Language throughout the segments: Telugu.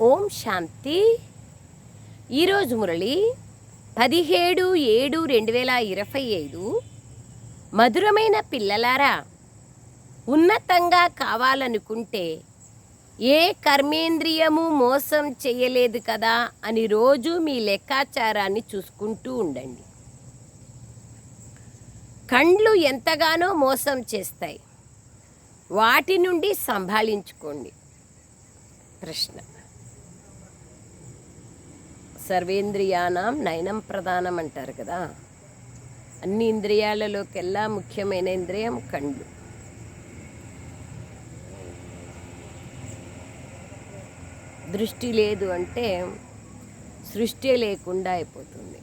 ఓం శాంతి. ఈరోజు మురళి పదిహేడు ఏడు రెండు వేల ఇరవై ఐదు. మధురమైన పిల్లలారా ఉన్నతంగా కావాలనుకుంటే ఏ కర్మేంద్రియము మోసం చేయలేదు కదా అని రోజు మీ లెక్కాచారాన్ని చూసుకుంటూ ఉండండి. కండ్లు ఎంతగానో మోసం చేస్తాయి. వాటి నుండి సంభాళించుకోండి. ప్రశ్న. సర్వేంద్రియానం నయనం ప్రధానం అంటారు కదా. అన్ని ఇంద్రియాలలోకెల్లా ముఖ్యమైన ఇంద్రియం కళ్ళు దృష్టి లేదు అంటే సృష్టి లేకుండా అయిపోతుంది.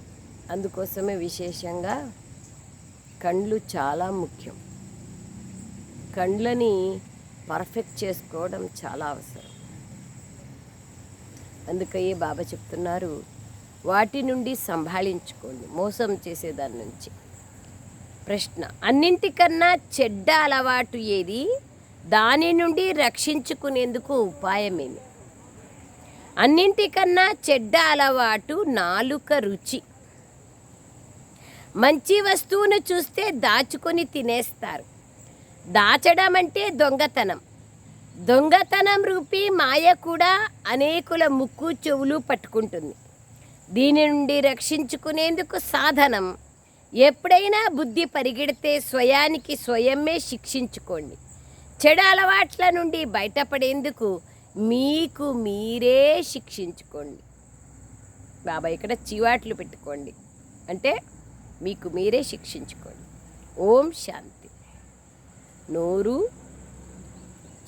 అందుకోసమే విశేషంగా కండ్లు చాలా ముఖ్యం. కండ్లని పర్ఫెక్ట్ చేసుకోవడం చాలా అవసరం. అందుకయ్యే బాబా చెప్తున్నారు వాటి నుండి సంభాళించుకోండి. మోసం చేసేదాని నుంచి. ప్రశ్న అన్నింటికన్నా చెడ్డ అలవాటు ఏది? దాని నుండి రక్షించుకునేందుకు ఉపాయమేమి? అన్నింటికన్నా చెడ్డ అలవాటు నాలుక రుచి. మంచి వస్తువును చూస్తే దాచుకొని తినేస్తారు. దాచడం అంటే దొంగతనం. దొంగతనం రూపీ మాయ కూడా అనేకుల ముక్కు చెవులు పట్టుకుంటుంది. దీని నుండి రక్షించుకునేందుకు సాధనం. ఎప్పుడైనా బుద్ధి పరిగెడితే స్వయానికి స్వయమే శిక్షించుకోండి. చెడు అలవాట్ల నుండి బయటపడేందుకు మీకు మీరే శిక్షించుకోండి. బాబా ఇక్కడ చివాట్లు పెట్టుకోండి. అంటే మీకు మీరే శిక్షించుకోండి. ఓం శాంతి. నోరు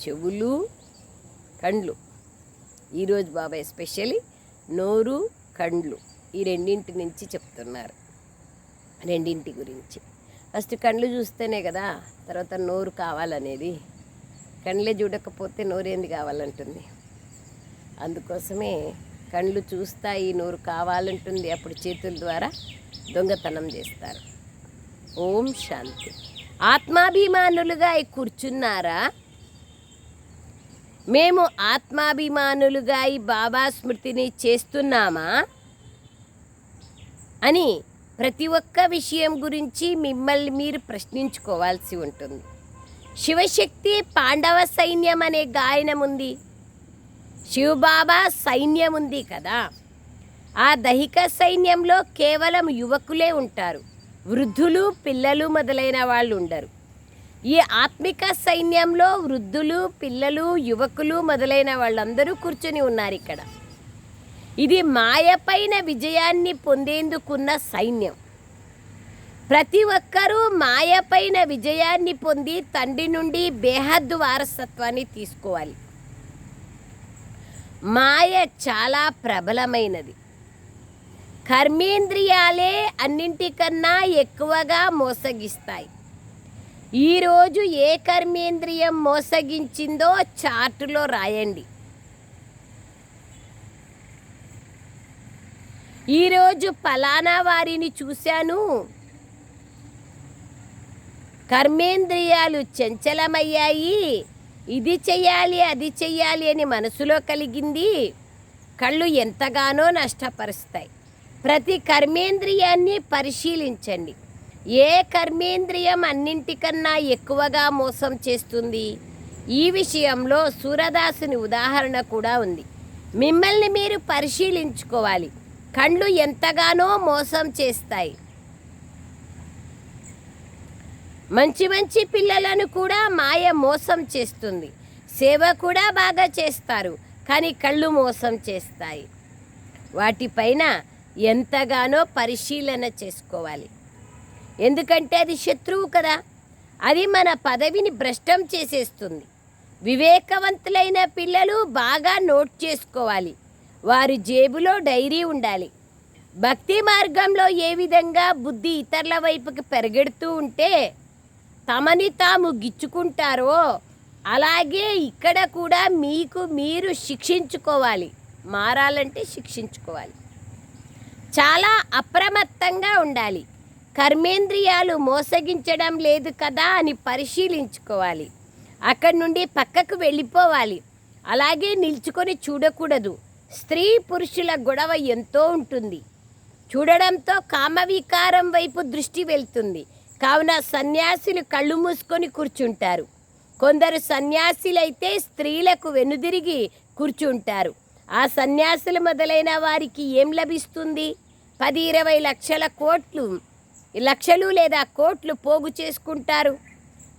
చెవులు కండ్లు. ఈరోజు బాబా ఎస్పెషల్లీ నోరు కండ్లు ఈ రెండింటి నుంచి చెప్తున్నారు. రెండింటి గురించి. ఫస్ట్ కండ్లు చూస్తేనే కదా తర్వాత నోరు కావాలనేది. కండ్లే చూడకపోతే నోరు ఏంది కావాలంటుంది. అందుకోసమే కండ్లు చూస్తాయి నోరు కావాలంటుంది అప్పుడు చేతుల ద్వారా దొంగతనం చేస్తారు. ఓం శాంతి. ఆత్మాభిమానులుగా కూర్చున్నారా? మేము ఆత్మాభిమానులుగా ఈ బాబా స్మృతిని చేస్తున్నామా? అని ప్రతి ఒక్క విషయం గురించి మిమ్మల్ని మీరు ప్రశ్నించుకోవాల్సి ఉంటుంది. శివశక్తి పాండవ సైన్యం అనే గాయనం ఉంది. శివబాబా సైన్యం ఉంది కదా. ఆ దహిక సైన్యంలో కేవలం యువకులే ఉంటారు. వృద్ధులు పిల్లలు మొదలైన వాళ్ళు ఉండరు. ఈ ఆత్మిక సైన్యంలో వృద్ధులు పిల్లలు యువకులు మొదలైన వాళ్ళందరూ కూర్చొని ఉన్నారు ఇక్కడ. ఇది మాయపైన విజయాన్ని పొందేందుకున్న సైన్యం. ప్రతి ఒక్కరూ మాయపైన విజయాన్ని పొంది తండ్రి నుండి బేహద్దు వారసత్వాన్ని తీసుకోవాలి. మాయ చాలా ప్రబలమైనది. కర్మేంద్రియాలే అన్నింటికన్నా ఎక్కువగా మోసగిస్తాయి. ఈరోజు ఏ కర్మేంద్రియం మోసగించిందో చార్టులో రాయండి. ఈరోజు ఫలానా వారిని చూశాను. కర్మేంద్రియాలు చంచలమయ్యాయి. ఇది చెయ్యాలి అది చెయ్యాలి అని మనసులో కలిగింది. కళ్ళు ఎంతగానో నష్టపరుస్తాయి. ప్రతి కర్మేంద్రియాన్ని పరిశీలించండి. ఏ కర్మేంద్రియం అన్నింటికన్నా ఎక్కువగా మోసం చేస్తుంది? ఈ విషయంలో సూరదాసుని ఉదాహరణ కూడా ఉంది. మిమ్మల్ని మీరు పరిశీలించుకోవాలి. కళ్ళు ఎంతగానో మోసం చేస్తాయి. మంచి మంచి పిల్లలను కూడా మాయ మోసం చేస్తుంది. సేవ కూడా బాగా చేస్తారు. కానీ కళ్ళు మోసం చేస్తాయి. వాటిపైన ఎంతగానో పరిశీలన చేసుకోవాలి. ఎందుకంటే అది శత్రువు కదా. అది మన పదవిని భ్రష్టం చేసేస్తుంది. వివేకవంతులైన పిల్లలు బాగా నోట్ చేసుకోవాలి. వారి జేబులో డైరీ ఉండాలి. భక్తి మార్గంలో ఏ విధంగా బుద్ధి ఇతరుల వైపుకి పెరగెడుతూ ఉంటే తమని తాము గిచ్చుకుంటారో అలాగే ఇక్కడ కూడా మీకు మీరు శిక్షించుకోవాలి. మారాలంటే శిక్షించుకోవాలి. చాలా అప్రమత్తంగా ఉండాలి. కర్మేంద్రియాలు మోసగించడం లేదు కదా అని పరిశీలించుకోవాలి. అక్కడి నుండి పక్కకు వెళ్ళిపోవాలి. అలాగే నిల్చుకొని చూడకూడదు. స్త్రీ పురుషుల గొడవ ఎంతో ఉంటుంది. చూడడంతో కామవికారం వైపు దృష్టి వెళ్తుంది. కావున సన్యాసులు కళ్ళు మూసుకొని కూర్చుంటారు. కొందరు సన్యాసులైతే స్త్రీలకు వెనుదిరిగి కూర్చుంటారు. ఆ సన్యాసులు మొదలైన వారికి ఏం లభిస్తుంది? పది ఇరవై లక్షల కోట్లు లక్షలు లేదా కోట్లు పోగు చేసుకుంటారు.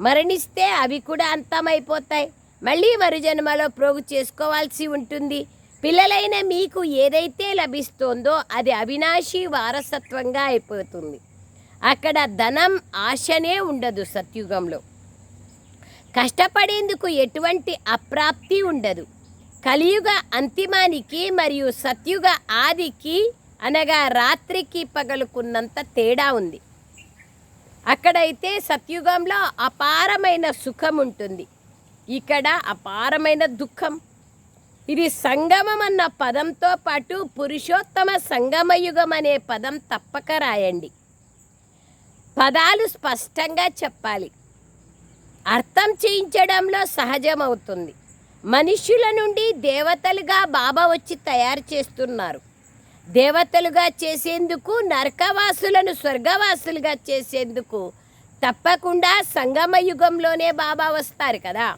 మరణిస్తే అవి కూడా అంతమైపోతాయి. మళ్ళీ మరు జన్మలో ప్రోగు చేసుకోవాల్సి ఉంటుంది. పిల్లలైన మీకు ఏదైతే లభిస్తోందో అది అవినాశి వారసత్వంగా అయిపోతుంది. అక్కడ ధనం ఆశనే ఉండదు సత్యుగంలో. కష్టపడేందుకు ఎటువంటి అప్రాప్తి ఉండదు. కలియుగ అంతిమానికి మరియు సత్యుగ ఆదికి అనగా రాత్రికి పగలుకున్నంత తేడా ఉంది. అక్కడైతే సత్యుగంలో అపారమైన సుఖం ఉంటుంది ఇక్కడ అపారమైన దుఃఖం. ఇది సంగమం అన్న పదంతో పాటు పురుషోత్తమ సంగమయుగం అనే పదం తప్పక రాయండి. పదాలు స్పష్టంగా చెప్పాలి. అర్థం చేయించడంలో సహజమవుతుంది. మనుష్యుల నుండి దేవతలుగా బాబా వచ్చి తయారు చేస్తున్నారు. దేవతలుగా చేసేందుకు నరకవాసులను స్వర్గవాసులుగా చేసేందుకు తప్పకుండా సంగమ యుగంలోనే బాబా వస్తారు కదా.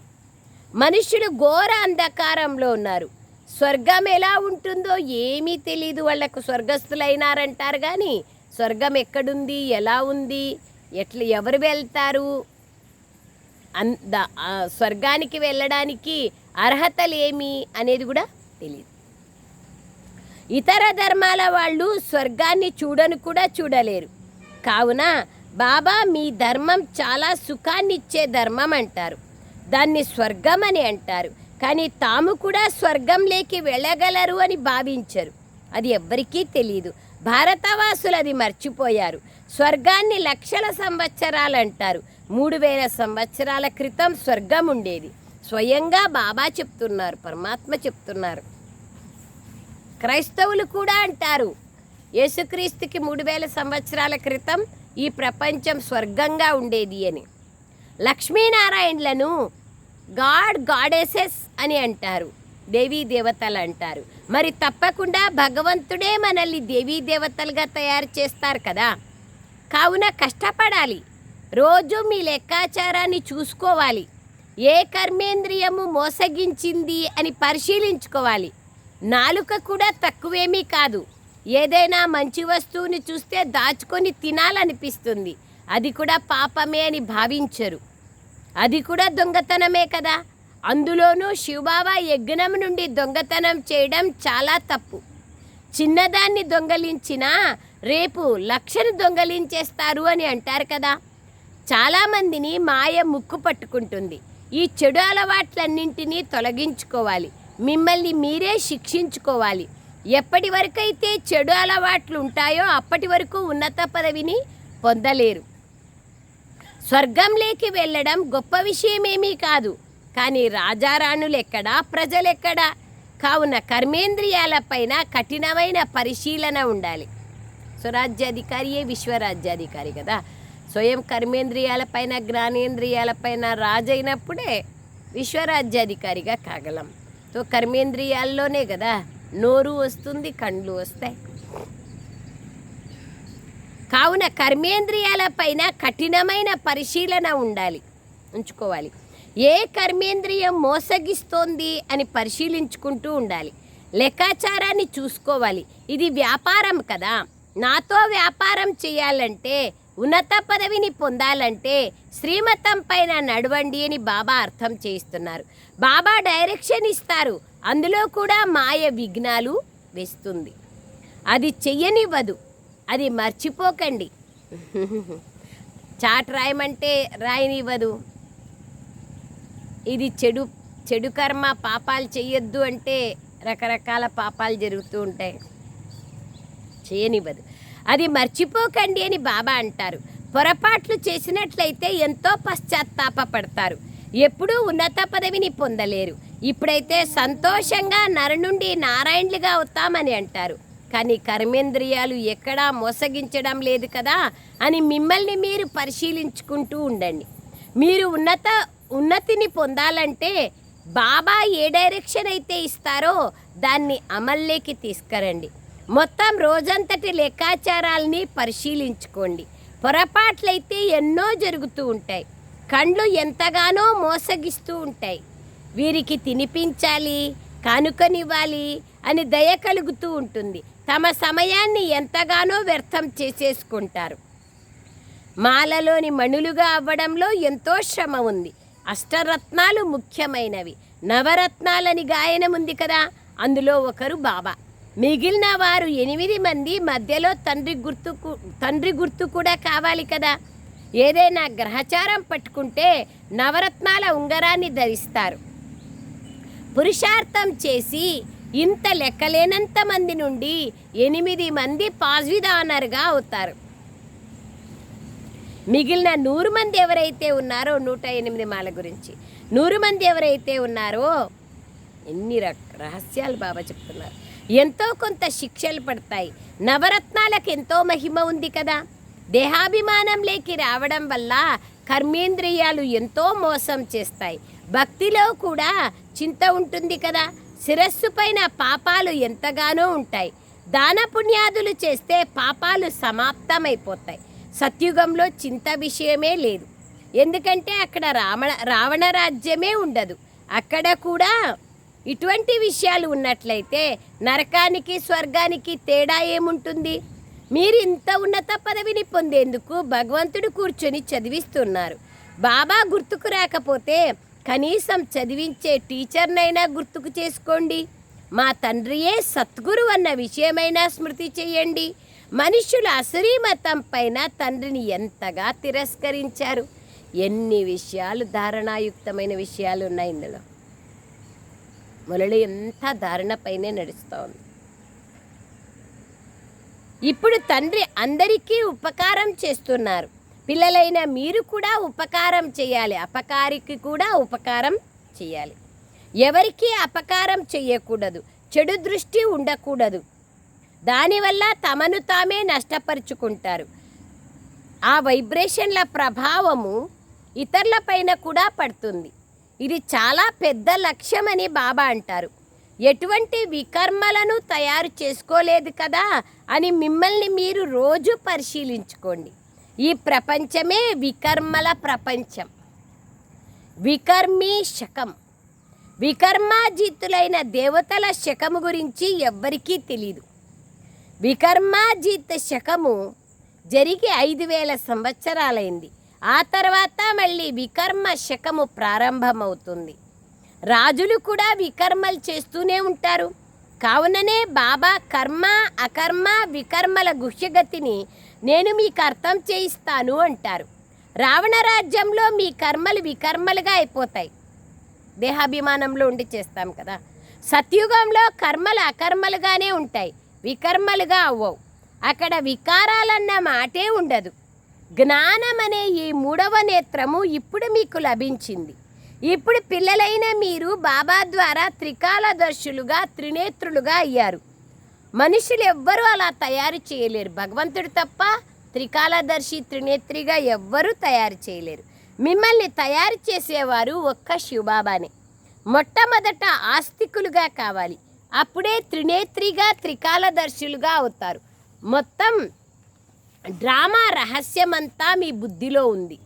మనుషులు ఘోర అంధకారంలో ఉన్నారు. స్వర్గం ఎలా ఉంటుందో ఏమీ తెలియదు వాళ్ళకు స్వర్గస్థులైనారంటారు కానీ స్వర్గం ఎక్కడుంది ఎలా ఉంది ఎట్లా ఎవరు వెళ్తారు? అంద స్వర్గానికి వెళ్ళడానికి అర్హతలు ఏమి అనేది కూడా తెలియదు ఇతర ధర్మాల వాళ్ళు స్వర్గాన్ని చూడను కూడా చూడలేరు. కావున బాబా మీ ధర్మం చాలా సుఖాన్ని ఇచ్చే ధర్మం అంటారు. దాన్ని స్వర్గం అని అంటారు. కానీ తాము కూడా స్వర్గంలోకి వెళ్ళగలరు అని భావించరు. అది ఎవ్వరికీ తెలియదు భారతవాసులు అది మర్చిపోయారు. స్వర్గాన్ని లక్షల సంవత్సరాలు అంటారు మూడు వేల సంవత్సరాల క్రితం స్వర్గం ఉండేది. స్వయంగా బాబా చెప్తున్నారు పరమాత్మ చెప్తున్నారు. క్రైస్తవులు కూడా అంటారు. యేసుక్రీస్తుకి మూడు వేల సంవత్సరాల క్రితం ఈ ప్రపంచం స్వర్గంగా ఉండేది అని. లక్ష్మీనారాయణలను గాడ్ గాడెసెస్ అని అంటారు. దేవీ దేవతలు అంటారు. మరి తప్పకుండా భగవంతుడే మనల్ని దేవీ దేవతలుగా తయారు చేస్తారు కదా. కావున కష్టపడాలి. రోజు మీ లెక్కాచారాన్ని చూసుకోవాలి. ఏ కర్మేంద్రియము మోసగించింది అని పరిశీలించుకోవాలి. నాలుక కూడా తక్కువేమీ కాదు. ఏదైనా మంచి వస్తువుని చూస్తే దాచుకొని తినాలనిపిస్తుంది. అది కూడా పాపమే అని భావించరు. అది కూడా దొంగతనమే కదా. అందులోనూ శివబాబా యజ్ఞం నుండి దొంగతనం చేయడం చాలా తప్పు. చిన్నదాన్ని దొంగలించినా రేపు లక్షను దొంగలించేస్తారు అని అంటారు కదా. చాలామందిని మాయ ముక్కు పట్టుకుంటుంది. ఈ చెడు అలవాట్లన్నింటినీ తొలగించుకోవాలి. మిమ్మల్ని మీరే శిక్షించుకోవాలి. ఎప్పటి వరకైతే చెడు అలవాట్లు ఉంటాయో అప్పటి వరకు ఉన్నత పదవిని పొందలేరు. స్వర్గంలోకి వెళ్ళడం గొప్ప విషయమేమీ కాదు. కానీ రాజారాణులెక్కడా ప్రజలెక్కడా? కావున కర్మేంద్రియాలపైన కఠినమైన పరిశీలన ఉండాలి. స్వరాజ్యాధికారియే విశ్వరాజ్యాధికారి కదా? స్వయం కర్మేంద్రియాలపైన జ్ఞానేంద్రియాలపైన రాజైనప్పుడే విశ్వరాజ్యాధికారిగా కాగలం. సో కర్మేంద్రియాల్లోనే కదా. నోరు వస్తుంది కండ్లు వస్తాయి. కావున కర్మేంద్రియాలపైన కఠినమైన పరిశీలన ఉండాలి ఉంచుకోవాలి. ఏ కర్మేంద్రియం మోసగిస్తోంది అని పరిశీలించుకుంటూ ఉండాలి. లెక్కాచారాన్ని చూసుకోవాలి. ఇది వ్యాపారం కదా. నాతో వ్యాపారం చేయాలంటే ఉన్నత పదవిని పొందాలంటే శ్రీమతం పైన నడవండి అని బాబా అర్థం చేయిస్తున్నారు. బాబా డైరెక్షన్ ఇస్తారు. అందులో కూడా మాయ విఘ్నాలు వేస్తుంది. అది చెయ్యనివ్వదు. అది మర్చిపోకండి. చాట్ రాయమంటే రాయనివ్వదు. ఇది చెడు చెడు కర్మ పాపాలు చేయొద్దు అంటే రకరకాల పాపాలు జరుగుతూ ఉంటాయి. చేయనివ్వదు. అది మర్చిపోకండి అని బాబా అంటారు. పొరపాట్లు చేసినట్లయితే ఎంతో పశ్చాత్తాపపడతారు. ఎప్పుడూ ఉన్నత పదవిని పొందలేరు. ఇప్పుడైతే సంతోషంగా నర నుండి నారాయణులుగా అవుతామని అంటారు. కానీ కర్మేంద్రియాలు ఎక్కడా మోసగించడం లేదు కదా అని మిమ్మల్ని మీరు పరిశీలించుకుంటూ ఉండండి. మీరు ఉన్నత ఉన్నతిని పొందాలంటే బాబా ఏ డైరెక్షన్ అయితే ఇస్తారో దాన్ని అమల్లోకి తీసుకురండి. మొత్తం రోజంతటి లెక్కాచారాల్ని పరిశీలించుకోండి. పొరపాట్లయితే ఎన్నో జరుగుతూ ఉంటాయి. కండ్లు ఎంతగానో మోసగిస్తూ ఉంటాయి. వీరికి తినిపించాలి కానుకనివ్వాలి అని దయ కలుగుతూ ఉంటుంది. తమ సమయాన్ని ఎంతగానో వ్యర్థం చేసేసుకుంటారు. మాలలోని మణులుగా అవ్వడంలో ఎంతో శ్రమ ఉంది. అష్టరత్నాలు ముఖ్యమైనవి. నవరత్నాలని గాయనం ఉంది కదా అందులో ఒకరు బాబా. మిగిలిన వారు ఎనిమిది మంది మధ్యలో తండ్రి గుర్తుకు తండ్రి గుర్తు కూడా కావాలి కదా. ఏదైనా గ్రహచారం పట్టుకుంటే నవరత్నాల ఉంగరాన్ని ధరిస్తారు. పురుషార్థం చేసి ఇంత లెక్కలేనంత మంది నుండి ఎనిమిది మంది పాజ్విదానర్గా అవుతారు. మిగిలిన నూరు మంది ఎవరైతే ఉన్నారో నూట ఎనిమిది మాల గురించి నూరు మంది ఎవరైతే ఉన్నారో ఎన్ని రహస్యాలు బాబా చెప్తున్నారు. ఎంతో కొంత శిక్షలు పడతాయి. నవరత్నాలకు ఎంతో మహిమ ఉంది కదా. దేహాభిమానంలోకి రావడం వల్ల కర్మేంద్రియాలు ఎంతో మోసం చేస్తాయి. భక్తిలో కూడా చింత ఉంటుంది కదా. శిరస్సు పైన పాపాలు ఎంతగానో ఉంటాయి. దాన పుణ్యాదులు చేస్తే పాపాలు సమాప్తమైపోతాయి. సత్యుగంలో చింత విషయమే లేదు. ఎందుకంటే అక్కడ రావణ రావణ రాజ్యమే ఉండదు. అక్కడ కూడా ఇటువంటి విషయాలు ఉన్నట్లయితే నరకానికి స్వర్గానికి తేడా ఏముంటుంది? మీరు ఇంత ఉన్నత పదవిని పొందేందుకు భగవంతుడు కూర్చొని చదివిస్తున్నారు. బాబా గుర్తుకు రాకపోతే కనీసం చదివించే టీచర్నైనా గుర్తుకు చేసుకోండి. మా తండ్రియే సద్గురు అన్న విషయమైనా స్మృతి చేయండి. మనుషులు అసరీ మతం పైన తండ్రిని ఎంతగా తిరస్కరించారు? ఎన్ని విషయాలు ధారణాయుక్తమైన విషయాలు ఉన్నాయి ఇందులో. మురళి ఎంత ధారణ పైనే నడుస్తూ ఉంది ఇప్పుడు తండ్రి అందరికీ ఉపకారం చేస్తున్నారు. పిల్లలైన మీరు కూడా ఉపకారం చేయాలి. అపకారికి కూడా ఉపకారం చేయాలి. ఎవరికీ అపకారం చేయకూడదు. చెడు దృష్టి ఉండకూడదు. దానివల్ల తమను తామే నష్టపరుచుకుంటారు. ఆ వైబ్రేషన్ల ప్రభావము ఇతరుల పైన కూడా పడుతుంది. ఇది చాలా పెద్ద లక్ష్యమని బాబా అంటారు. ఎటువంటి వికర్మలను తయారు చేసుకోలేదు కదా అని మిమ్మల్ని మీరు రోజు పరిశీలించుకోండి. ఈ ప్రపంచమే వికర్మల ప్రపంచం. వికర్మీ శకం. వికర్మాజీతులైన దేవతల శకము గురించి ఎవ్వరికీ తెలియదు వికర్మాజీత శకము జరిగి ఐదు వేల సంవత్సరాలైంది. ఆ తర్వాత మళ్ళీ వికర్మ శకము ప్రారంభమవుతుంది. రాజులు కూడా వికర్మలు చేస్తూనే ఉంటారు. కావుననే బాబా కర్మ అకర్మ వికర్మల గుహ్యగతిని నేను మీకు అర్థం చేయిస్తాను అంటారు. రావణ రాజ్యంలో మీ కర్మలు వికర్మలుగా అయిపోతాయి. దేహాభిమానంలో ఉండి చేస్తాం కదా. సత్యుగంలో కర్మలు అకర్మలుగానే ఉంటాయి. వికర్మలుగా అవ్వవు. అక్కడ వికారాలన్న మాటే ఉండదు. జ్ఞానం అనే ఈ మూడవ నేత్రము ఇప్పుడు మీకు లభించింది. ఇప్పుడు పిల్లలైన మీరు బాబా ద్వారా త్రికాలదర్శులుగా త్రినేత్రులుగా అయ్యారు. మనుషులు ఎవ్వరూ అలా తయారు చేయలేరు. భగవంతుడు తప్ప త్రికాలదర్శి త్రినేత్రిగా ఎవ్వరూ తయారు చేయలేరు. మిమ్మల్ని తయారు చేసేవారు ఒక్క శివబాబానే. మొట్టమొదట ఆస్తికులుగా కావాలి. అప్పుడే త్రినేత్రిగా త్రికాలదర్శులుగా అవుతారు. మొత్తం డ్రామా రహస్యమంతా మీ బుద్ధిలో ఉంది.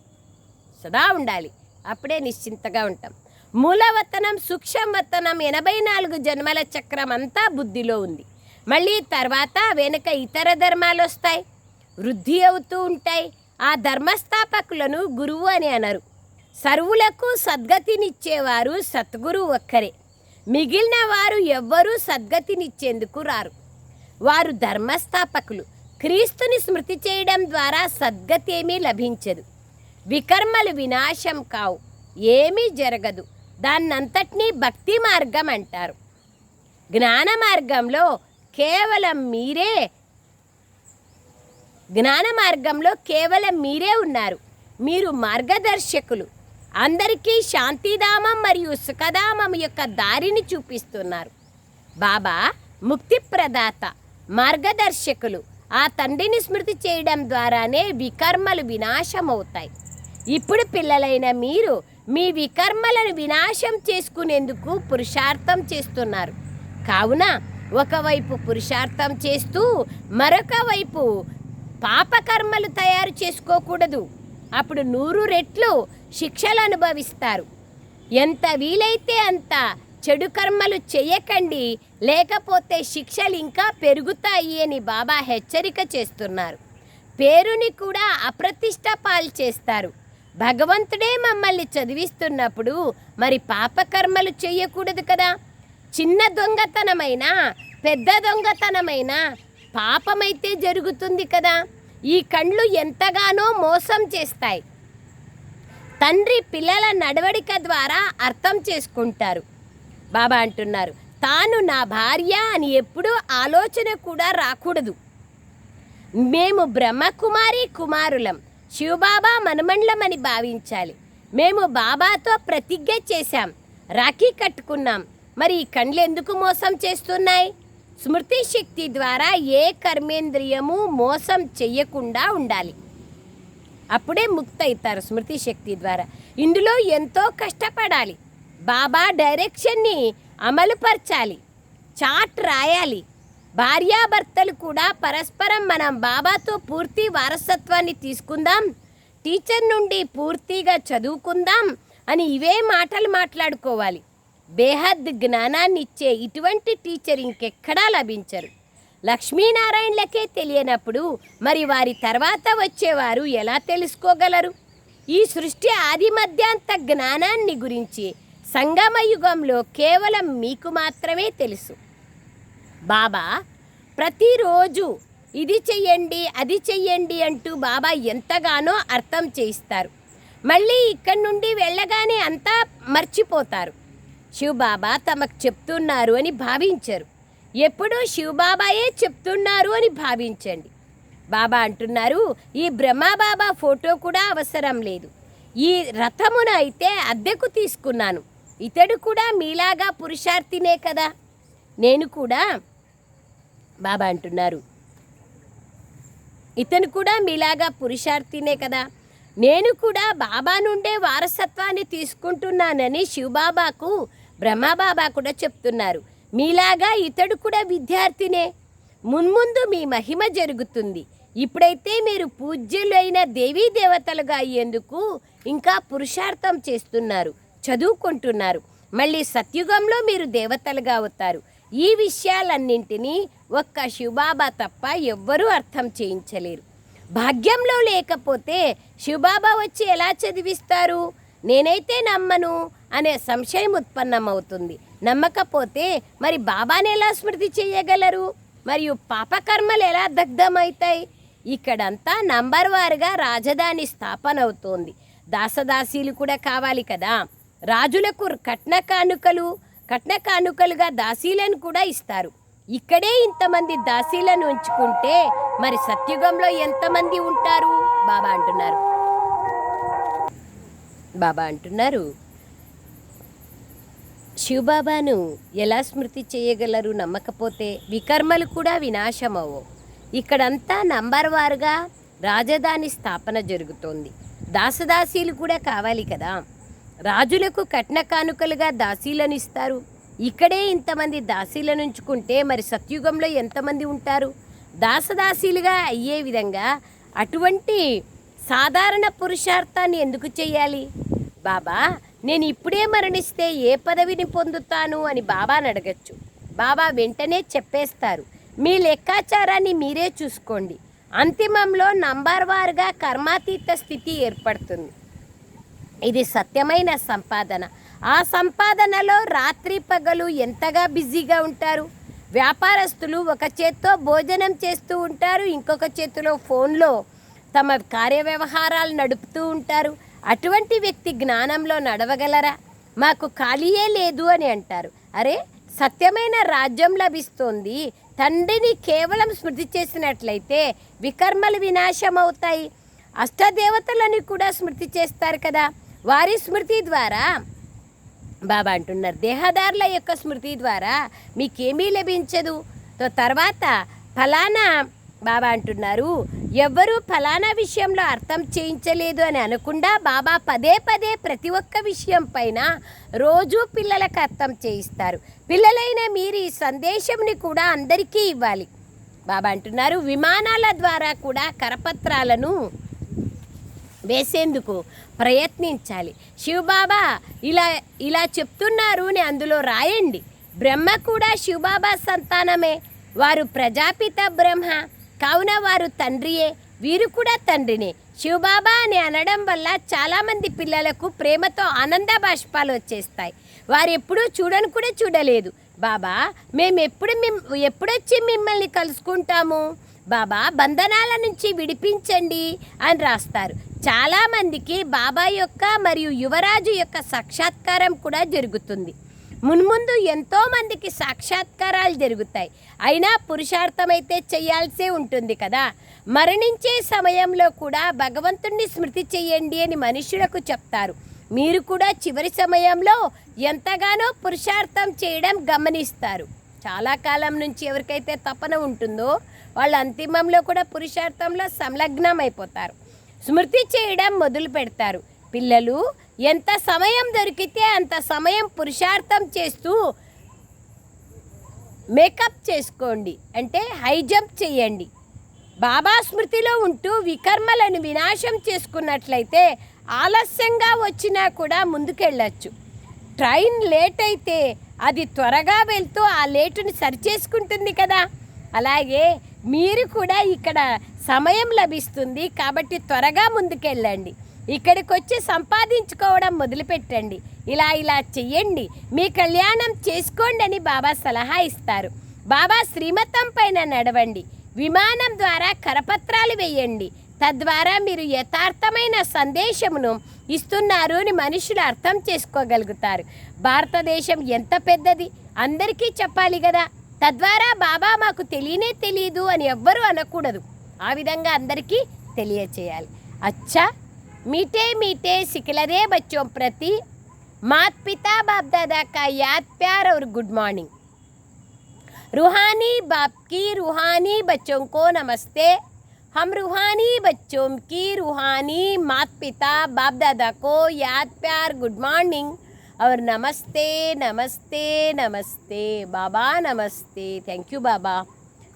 సదా ఉండాలి. అప్పుడే నిశ్చింతగా ఉంటాం. మూలవతనం సూక్ష్మవతనం ఎనభై నాలుగు జన్మల చక్రం అంతా బుద్ధిలో ఉంది. మళ్ళీ తర్వాత వెనుక ఇతర ధర్మాలు వస్తాయి. వృద్ధి అవుతూ ఉంటాయి. ఆ ధర్మస్థాపకులను గురువు అని అనరు. సర్వులకు సద్గతినిచ్చేవారు సద్గురు ఒక్కరే. మిగిలిన వారు ఎవ్వరూ సద్గతినిచ్చేందుకు రారు. వారు ధర్మస్థాపకులు. క్రీస్తుని స్మృతి చేయడం ద్వారా సద్గతి ఏమీ లభించదు. వికర్మలు వినాశం కావు. ఏమీ జరగదు. దాన్నంతటినీ భక్తి మార్గం అంటారు. జ్ఞాన మార్గంలో కేవలం మీరే జ్ఞాన మార్గంలో కేవలం మీరే ఉన్నారు. మీరు మార్గదర్శకులు. అందరికీ శాంతిధామం మరియు సుఖధామం యొక్క దారిని చూపిస్తున్నారు. బాబా ముక్తి ప్రదాత మార్గదర్శకులు. ఆ తండ్రిని స్మృతి చేయడం ద్వారానే వికర్మలు వినాశమవుతాయి. ఇప్పుడు పిల్లలైన మీరు మీ వికర్మలను వినాశం చేసుకునేందుకు పురుషార్థం చేస్తున్నారు. కావున ఒకవైపు పురుషార్థం చేస్తూ మరొక వైపు పాపకర్మలు తయారు చేసుకోకూడదు. అప్పుడు నూరు రెట్లు శిక్షలు అనుభవిస్తారు. ఎంత వీలైతే అంత చెడు కర్మలు చేయకండి. లేకపోతే శిక్షలు ఇంకా పెరుగుతాయి అని బాబా హెచ్చరిక చేస్తున్నారు. పేరుని కూడా అప్రతిష్ట పాలు చేస్తారు. భగవంతుడే మమ్మల్ని చదివిస్తున్నప్పుడు మరి పాపకర్మలు చేయకూడదు కదా? చిన్న దొంగతనమైనా పెద్ద దొంగతనమైనా పాపమైతే జరుగుతుంది కదా? ఈ కండ్లు ఎంతగానో మోసం చేస్తాయి. తండ్రి పిల్లల నడవడిక ద్వారా అర్థం చేసుకుంటారు. బాబా అంటున్నారు. తాను నా భార్య అని ఎప్పుడూ ఆలోచన కూడా రాకూడదు. మేము బ్రహ్మకుమారి కుమారులం. శివబాబా మనమండలమని భావించాలి. మేము బాబాతో ప్రతిజ్ఞ చేశాం. రాఖీ కట్టుకున్నాం. మరి ఈ కండ్లు ఎందుకు మోసం చేస్తున్నాయి? స్మృతి శక్తి ద్వారా ఏ కర్మేంద్రియము మోసం చెయ్యకుండా ఉండాలి. అప్పుడే ముక్త అవుతారు స్మృతి శక్తి ద్వారా. ఇందులో ఎంతో కష్టపడాలి. బాబా డైరెక్షన్ని అమలుపరచాలి. చాట్ రాయాలి. భార్యాభర్తలు కూడా పరస్పరం మనం బాబాతో పూర్తి వారసత్వాన్ని తీసుకుందాం. టీచర్ నుండి పూర్తిగా చదువుకుందాం అని ఇవే మాటలు మాట్లాడుకోవాలి. బేహద్ జ్ఞానాన్ని ఇచ్చే ఇటువంటి టీచర్ ఇంకెక్కడా లభించరు. లక్ష్మీనారాయణలకే తెలియనప్పుడు మరి వారి తర్వాత వచ్చేవారు ఎలా తెలుసుకోగలరు? ఈ సృష్టి ఆది మధ్యాంత జ్ఞానాన్ని గురించి సంగమ యుగంలో కేవలం మీకు మాత్రమే తెలుసు. బాబా ప్రతిరోజు ఇది చెయ్యండి అది చెయ్యండి అంటూ బాబా ఎంతగానో అర్థం చేయిస్తారు. మళ్ళీ ఇక్కడి నుండి వెళ్ళగానే అంతా మర్చిపోతారు. శివబాబా తమకు చెప్తున్నారు అని భావించరు. ఎప్పుడూ శివబాబాయే చెప్తున్నారు అని భావించండి. బాబా అంటున్నారు ఈ బ్రహ్మబాబా ఫోటో కూడా అవసరం లేదు. ఈ రథమున అయితే అద్దెకు తీసుకున్నాను. ఇతడు కూడా మీలాగా పురుషార్థినే కదా? నేను కూడా బాబా అంటున్నారు. ఇతను కూడా మీలాగా పురుషార్థినే కదా? నేను కూడా బాబా నుండే వారసత్వాన్ని తీసుకుంటున్నానని శివబాబాకు బ్రహ్మబాబా కూడా చెప్తున్నారు. మీలాగా ఇతడు కూడా విద్యార్థినే. మున్ముందు మీ మహిమ జరుగుతుంది. ఇప్పుడైతే మీరు పూజ్యులైన దేవీ దేవతలుగా అయ్యేందుకు ఇంకా పురుషార్థం చేస్తున్నారు. చదువుకుంటున్నారు. మళ్ళీ సత్యుగంలో మీరు దేవతలుగా అవుతారు. ఈ విషయాలన్నింటినీ ఒక్క శివబాబా తప్ప ఎవ్వరూ అర్థం చేయించలేరు. భాగ్యంలో లేకపోతే శివబాబా వచ్చి ఎలా చదివిస్తారు? నేనైతే నమ్మను అనే సంశయం ఉత్పన్నమవుతుంది. నమ్మకపోతే మరి బాబాని ఎలా స్మృతి చేయగలరు? మరియు పాపకర్మలు ఎలా దగ్ధమవుతాయి? ఇక్కడంతా నంబర్ వారుగా రాజధాని స్థాపన అవుతోంది దాసదాసీలు కూడా కావాలి కదా? రాజులకు కట్న కానుకలు కట్న కానుకలుగా దాసీలను కూడా ఇస్తారు. ఇక్కడే ఇంతమంది దాసీలను ఉంచుకుంటే మరి సత్యుగంలో ఎంతమంది ఉంటారు? బాబా అంటున్నారు. బాబా అంటున్నారు శివబాబాను ఎలా స్మృతి చేయగలరు నమ్మకపోతే వికర్మలు కూడా వినాశమవు ఇక్కడంతా నంబర్ వారుగా రాజధాని స్థాపన జరుగుతోంది. దాసదాసీలు కూడా కావాలి కదా. రాజులకు కట్న కానుకలుగా దాసీలను ఇస్తారు. ఇక్కడే ఇంతమంది దాసీలను ఉంచుకుంటే మరి సత్యుగంలో ఎంతమంది ఉంటారు? దాసదాసీలుగా అయ్యే విధంగా అటువంటి సాధారణ పురుషార్థాన్ని ఎందుకు చేయాలి? బాబా నేను ఇప్పుడే మరణిస్తే ఏ పదవిని పొందుతాను అని బాబాని అడగచ్చు. బాబా వెంటనే చెప్పేస్తారు. మీ లెక్కాచారాన్ని మీరే చూసుకోండి. అంతిమంలో నంబర్ వారుగా కర్మాతీత స్థితి ఏర్పడుతుంది. ఇది సత్యమైన సంపాదన. ఆ సంపాదనలో రాత్రి పగలు ఎంతగా బిజీగా ఉంటారు? వ్యాపారస్తులు ఒక చేత్తో భోజనం చేస్తూ ఉంటారు ఇంకొక చేతిలో ఫోన్లో తమ కార్యవ్యవహారాలు నడుపుతూ ఉంటారు. అటువంటి వ్యక్తి జ్ఞానంలో నడవగలరా? మాకు ఖాళీయే లేదు అని అంటారు. అరే సత్యమైన రాజ్యం లభిస్తోంది. తండ్రిని కేవలం స్మృతి చేసినట్లయితే వికర్మలు వినాశం అవుతాయి అష్టదేవతలని కూడా స్మృతి చేస్తారు కదా. వారి స్మృతి ద్వారా. బాబా అంటున్నారు దేహదారుల యొక్క స్మృతి ద్వారా మీకేమీ లభించదు. తో తర్వాత ఫలానా బాబా అంటున్నారు ఎవ్వరూ ఫలానా విషయంలో అర్థం చేయించలేదు అని అనకుండా బాబా పదే పదే ప్రతి ఒక్క విషయం పైన రోజు పిల్లలకు అర్థం చేయిస్తారు. పిల్లలైన మీరు ఈ సందేశంని కూడా అందరికీ ఇవ్వాలి. బాబా అంటున్నారు విమానాల ద్వారా కూడా కరపత్రాలను వేసేందుకు ప్రయత్నించాలి. శివబాబా ఇలా ఇలా చెప్తున్నారు అని అందులో రాయండి. బ్రహ్మ కూడా శివబాబా సంతానమే. వారు ప్రజాపిత బ్రహ్మ. కావున వారు తండ్రియే. వీరు కూడా తండ్రినే. శివబాబా అని అనడం వల్ల చాలామంది పిల్లలకు ప్రేమతో ఆనంద బాష్పాలు వచ్చేస్తాయి. వారు ఎప్పుడూ చూడను కూడా చూడలేదు. బాబా మేము ఎప్పుడు మిమ్ ఎప్పుడొచ్చి మిమ్మల్ని కలుసుకుంటాము? బాబా బంధనాల నుంచి విడిపించండి అని రాస్తారు. చాలామందికి బాబా యొక్క మరియు యువరాజు యొక్క సాక్షాత్కారం కూడా జరుగుతుంది. మున్ముందు ఎంతోమందికి సాక్షాత్కారాలు జరుగుతాయి. అయినా పురుషార్థమైతే చేయాల్సే ఉంటుంది కదా. మరణించే సమయంలో కూడా భగవంతుణ్ణి స్మృతి చెయ్యండి అని మనుషులకు చెప్తారు. మీరు కూడా చివరి సమయంలో ఎంతగానో పురుషార్థం చేయడం గమనిస్తారు. చాలా కాలం నుంచి ఎవరికైతే తపన ఉంటుందో వాళ్ళు అంతిమంలో కూడా పురుషార్థంలో సంలగ్నం అయిపోతారు స్మృతి చేయడం మొదలు పెడతారు. పిల్లలు ఎంత సమయం దొరికితే అంత సమయం పురుషార్థం చేస్తూ మేకప్ చేసుకోండి. అంటే హై జంప్ చేయండి. బాబా స్మృతిలో ఉంటూ వికర్మలను వినాశం చేసుకున్నట్లయితే ఆలస్యంగా వచ్చినా కూడా ముందుకెళ్ళచ్చు. ట్రైన్ లేట్ అయితే అది త్వరగా వెళ్తూ ఆ లేటుని సరిచేసుకుంటుంది కదా. అలాగే మీరు కూడా ఇక్కడ సమయం లభిస్తుంది కాబట్టి త్వరగా ముందుకెళ్ళండి. ఇక్కడికి వచ్చి సంపాదించుకోవడం మొదలుపెట్టండి. ఇలా ఇలా చెయ్యండి. మీ కళ్యాణం చేసుకోండి అని బాబా సలహా ఇస్తారు. బాబా శ్రీమతం పైన నడవండి. విమానం ద్వారా కరపత్రాలు వేయండి. తద్వారా మీరు యథార్థమైన సందేశమును ఇస్తున్నారు అని మనుషులు అర్థం చేసుకోగలుగుతారు. భారతదేశం ఎంత పెద్దది? అందరికీ చెప్పాలి కదా. తద్వారా బాబా మాకు తెలియనే తెలియదు అని ఎవ్వరూ అనకూడదు ఆ విధంగా అందరికీ తెలియచేయాలి అచ్చా मीठे मीठे सिकलरे बच्चों प्रति मात पिता बाप दादा का याद प्यार और गुड मॉर्निंग रूहानी बाप की रूहानी बच्चों को नमस्ते हम रूहानी बच्चों की रूहानी मात पिता बाप दादा को याद प्यार गुड मॉर्निंग और नमस्ते नमस्ते नमस्ते బాబా నమస్తే థ్యాంక్ యూ బాబా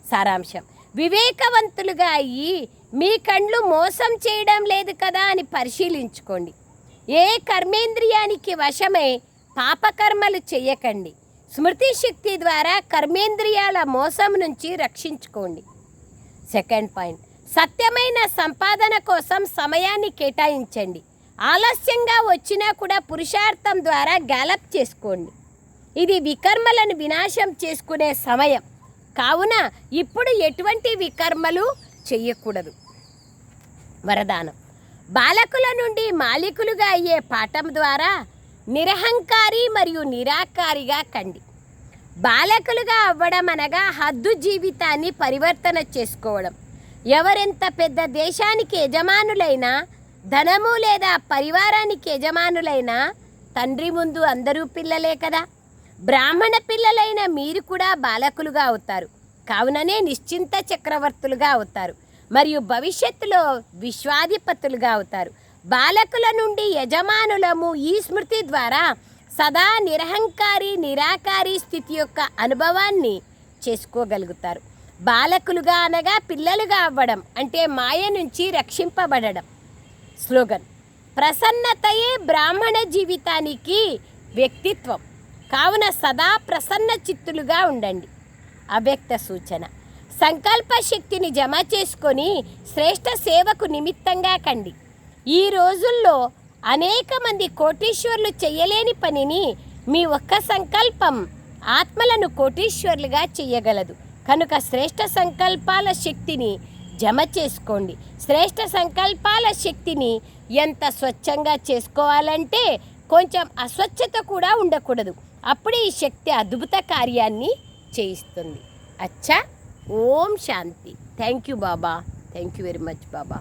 సారాంశం వివేకవంతులుగా అయ్యి మీ కండ్లు మోసం చేయడం లేదు కదా అని పరిశీలించుకోండి ఏ కర్మేంద్రియానికి వశమై పాపకర్మలు చేయకండి స్మృతి శక్తి ద్వారా కర్మేంద్రియాల మోసం నుంచి రక్షించుకోండి సెకండ్ పాయింట్ సత్యమైన సంపాదన కోసం సమయాన్ని కేటాయించండి ఆలస్యంగా వచ్చినా కూడా పురుషార్థం ద్వారా గ్యాలప్ చేసుకోండి. ఇది వికర్మలను వినాశం చేసుకునే సమయం. కావున ఇప్పుడు ఎటువంటి వికర్మలు చెయ్యకూడదు. వరదానం. బాలకుల నుండి మాలికులుగా అయ్యే పాఠం ద్వారా నిరహంకారి మరియు నిరాకారిగా కండి. బాలకులుగా అవ్వడం అనగా హద్దు జీవితాన్ని పరివర్తన చేసుకోవడం. ఎవరెంత పెద్ద దేశానికి యజమానులైనా ధనము లేదా పరివారానికి యజమానులైనా తండ్రి ముందు అందరూ పిల్లలే కదా. బ్రాహ్మణ పిల్లలైన మీరు కూడా బాలకులుగా అవుతారు. కావుననే నిశ్చింత చక్రవర్తులుగా అవుతారు. మరియు భవిష్యత్తులో విశ్వాధిపతులుగా అవుతారు. బాలకుల నుండి యజమానులము ఈ స్మృతి ద్వారా సదా నిరహంకారి నిరాకారి స్థితి యొక్క అనుభవాన్ని చేసుకోగలుగుతారు. బాలకులుగా అనగా పిల్లలుగా అవ్వడం అంటే మాయ నుంచి రక్షింపబడడం. స్లోగన్. ప్రసన్నతయే బ్రాహ్మణ జీవితానికి వ్యక్తిత్వం. కావున సదా ప్రసన్న చిత్తులుగా ఉండండి. అవ్యక్త సూచన. సంకల్ప శక్తిని జమ చేసుకొని శ్రేష్ఠ సేవకు నిమిత్తంగా కండి. ఈ రోజుల్లో అనేక మంది కోటీశ్వర్లు చేయలేని పనిని మీ ఒక్క సంకల్పం ఆత్మలను కోటీశ్వర్లుగా చేయగలదు. కనుక శ్రేష్ఠ సంకల్పాల శక్తిని జమ చేసుకోండి. శ్రేష్ఠ సంకల్పాల శక్తిని ఎంత స్వచ్ఛంగా చేసుకోవాలంటే కొంచెం అస్వచ్ఛత కూడా ఉండకూడదు. అప్పుడు ఈ శక్తి అద్భుత కార్యాన్ని చేయిస్తుంది. అచ్చా. ఓం శాంతి. థ్యాంక్ యూ బాబా. Thank you very much Baba.